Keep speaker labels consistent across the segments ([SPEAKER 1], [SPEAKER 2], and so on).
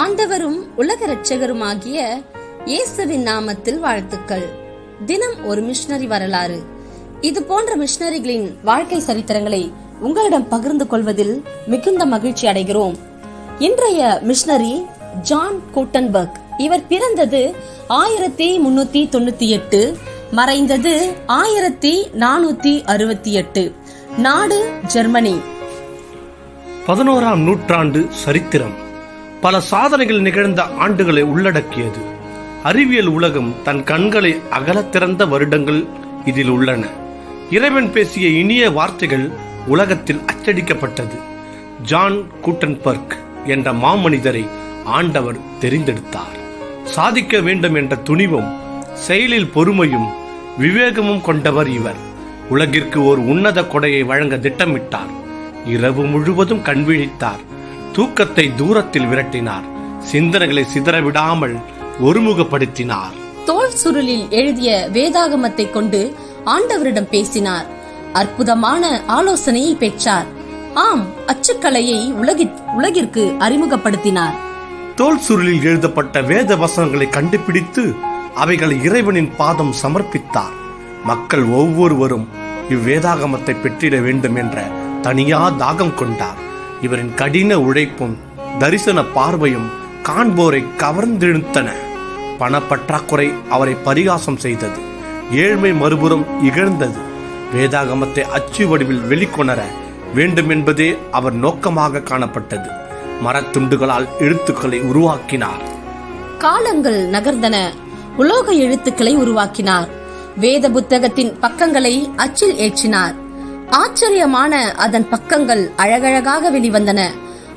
[SPEAKER 1] ஆண்டவரும் உலக இரட்சகருமாகிய இயேசுவின் நாமத்தில் வாழ்த்துக்கள். தினம் ஒரு மிஷனரி வரலாறு. இது போன்ற மிஷனரிகளின் வாழ்க்கை சரித்திரங்களை உங்களிடம் பகிர்ந்து கொள்வதில் மிகுந்த மகிழ்ச்சி அடைகிறோம். இன்றைய மிஷனரி ஜான் கூட்டன்பர்க். இவர் பிறந்தது ஆயிரத்தி முன்னூத்தி தொண்ணூத்தி எட்டு மறைந்தது ஆயிரத்தி நானூத்தி அறுபத்தி எட்டு நாடு ஜெர்மனி.
[SPEAKER 2] பதினோராம் நூற்றாண்டு சரித்திரம். பல சாதனைகள் நிகழ்ந்த ஆண்டுகளை உள்ளடக்கியது. அறிவியல் உலகம் தன் கண்களை அகலத் திறந்த வருடங்கள் இதில் உள்ளன. இறைவன் பேசிய இனிய வார்த்தைகள் உலகத்தில் அச்சடிக்கப்பட்டது. ஜான் கூட்டன்பர்க் என்ற மாமனிதரை ஆண்டவர் தெரிந்தெடுத்தார். சாதிக்க வேண்டும் என்ற துணிவும் செயலில் பொறுமையும் விவேகமும் கொண்டவர் இவர். உலகிற்கு ஒரு உன்னத கொடையை வழங்க திட்டமிட்டார். இரவு முழுவதும் கண்விழித்தார் தூக்கத்தை தூரத்தில் விரட்டினார். சிந்தனைகளை சிதறவிடாமல் ஒருமுகப்படுத்தினார்.
[SPEAKER 1] தோல் சுருளில் எழுதிய வேதாகமத்தை கொண்டு ஆண்டவரிடம் பேசினார். அற்புதமான ஆலோசனையை பெற்றார். ஆம் அச்சுக்கலையை உலகிற் உலகிற்கு அறிமுகப்படுத்தினார்.
[SPEAKER 2] தோல் சுருளில் எழுதப்பட்ட வேத வசனங்களை கண்டுபிடித்து அவைகளை இறைவனின் பாதம் சமர்ப்பித்தார். மக்கள் ஒவ்வொருவரும் இவ்வேதாகமத்தை பெற்றிட வேண்டும் என்ற தனியா தாகம் கொண்டார். இவரின் கடின உழைப்பும் தரிசன பார்வையும் காண்போரை கவர்ந்திழுத்தன. பணப்பற்றாக்குறை அவரை பரிகாசம் செய்தது. ஏழ்மை மறுபுறம் இகழ்ந்தது. வேதாகமத்தை அச்சு வடிவில் வெளிக்கொணர வேண்டும் என்பதே அவர் நோக்கமாக காணப்பட்டது. மரத்துண்டுகளால் எழுத்துக்களை உருவாக்கினார்.
[SPEAKER 1] காலங்கள் நகர்ந்தன. உலோக எழுத்துக்களை உருவாக்கினார். வேத புத்தகத்தின் பக்கங்களை அச்சில் ஏற்றினார். ஆச்சரியமான அதன் பக்கங்கள் அழகழகாக வெளிவந்தன.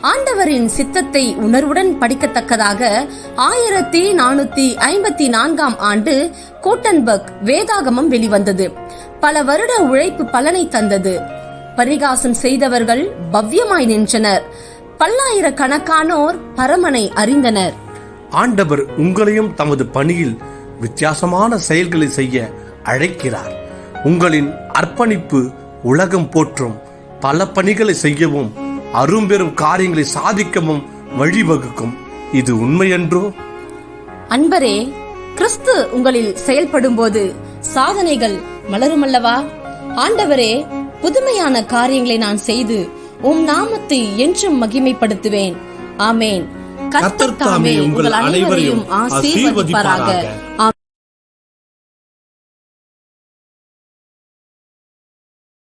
[SPEAKER 1] ஆண்டவரின் சித்தத்தை உணர்வுடன் படிக்கத்தக்கதாக ஆயிரத்தி நானூத்தி ஐம்பத்தி நான்காம் ஆண்டு கோட்டன்பர்க் வேதாகமம் வெளிவந்தது. பல வருட உழைப்பு பலனை தந்தது. பரிகாசம் செய்தவர்கள் பவ்யமாய் நின்றனர். பல்லாயிரக்கணக்கானோர் பரமனை அறிந்தனர்.
[SPEAKER 2] ஆண்டவர் உங்களையும் தமது பணியில் வித்தியாசமான செயல்களை செய்ய அழைக்கிறார். உங்களின் அர்ப்பணிப்பு உலகம் போற்றும் பல பணிகளை செய்யவும் அரும்பெரும் காரியங்களை சாதிக்கவும் வழிவகுக்கும். இது உண்மையன்றோ
[SPEAKER 1] அன்பரே கிறிஸ்து உங்களில் செயல்படும்போது சாதனைகள் மலருமல்லவா? ஆண்டவரே புதுமையான காரியங்களை நான் செய்து உம் நாமத்தை என்றும் மகிமைப்படுத்துவேன். ஆமேன். கர்த்தர் தாமே உங்கள் அனைவரையும் ஆசீர்வதிப்பாராக.